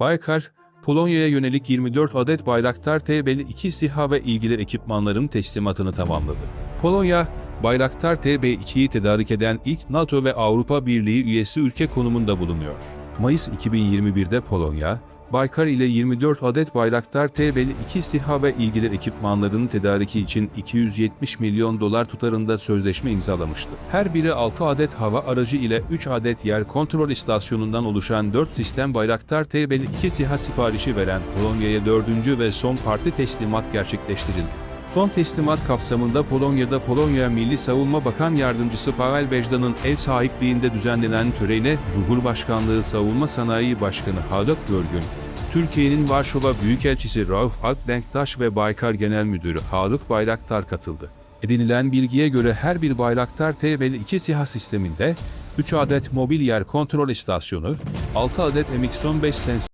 Baykar, Polonya'ya yönelik 24 adet Bayraktar TB2 SİHA ve ilgili ekipmanların teslimatını tamamladı. Polonya, Bayraktar TB2'yi tedarik eden ilk NATO ve Avrupa Birliği üyesi ülke konumunda bulunuyor. Mayıs 2021'de Polonya, Baykar ile 24 adet Bayraktar TB2 SİHA ve ilgili ekipmanların tedariki için 270 milyon dolar tutarında sözleşme imzalamıştı. Her biri 6 adet hava aracı ile 3 adet yer kontrol istasyonundan oluşan 4 sistem Bayraktar TB2 SİHA siparişi veren Polonya'ya dördüncü ve son parti teslimat gerçekleştirildi. Son teslimat kapsamında Polonya'da Polonya Milli Savunma Bakan Yardımcısı Pavel Bejda'nın ev sahipliğinde düzenlenen törene Cumhurbaşkanlığı Savunma Sanayi Başkanı Haluk Görgün, Türkiye'nin Varşova Büyükelçisi Rauf Alpdenktaş ve Baykar Genel Müdürü Haluk Bayraktar katıldı. Edinilen bilgiye göre her bir Bayraktar TB2 SİHA sisteminde 3 adet mobil yer kontrol istasyonu, 6 adet MX-15 sensör,